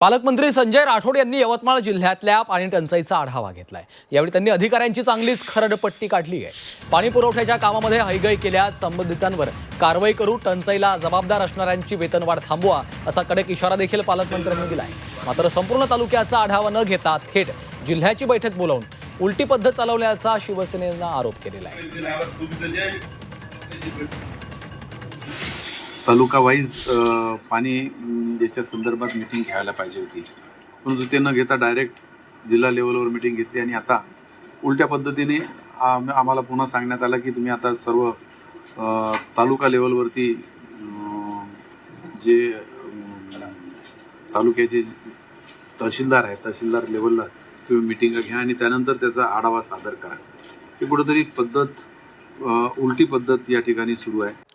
पालकमंत्री संजय राठोड यांनी यवतमाळ जिल्ह्यातल्या पाणी टंचाईचा आढावा घेतलाय. यावेळी त्यांनी अधिकाऱ्यांची चांगलीच खरडपट्टी काढली आहे. पाणी पुरवठ्याच्या कामामध्ये हयगय केल्यास संबंधितांवर कारवाई करू टंचाईला जबाबदार असणाऱ्यांची वेतनवाढ थांबवा असा कडक इशारा देखील पालकमंत्र्यांनी दिलाय. मात्र संपूर्ण तालुक्याचा आढावा न घेता थेट जिल्ह्याची बैठक बोलावून उलटी पद्धत चालवल्याचा शिवसेनेनं आरोप केलेला आहे. तालुका वाईज पाणी याच्या संदर्भात मिटिंग घ्यायला पाहिजे होती. परंतु ते न घेता डायरेक्ट जिल्हा लेवलवर मिटिंग घेतली आणि आता उलट्या पद्धतीने आम्हाला पुन्हा सांगण्यात आलं की तुम्ही आता सर्व तालुका लेवलवरती जे तालुक्याचे तहसीलदार आहेत तहसीलदार लेवलला तुम्ही मिटिंग घ्या आणि त्यानंतर त्याचा आढावा सादर करा. ही कुठंतरी पद्धत उलटी पद्धत या ठिकाणी सुरू आहे.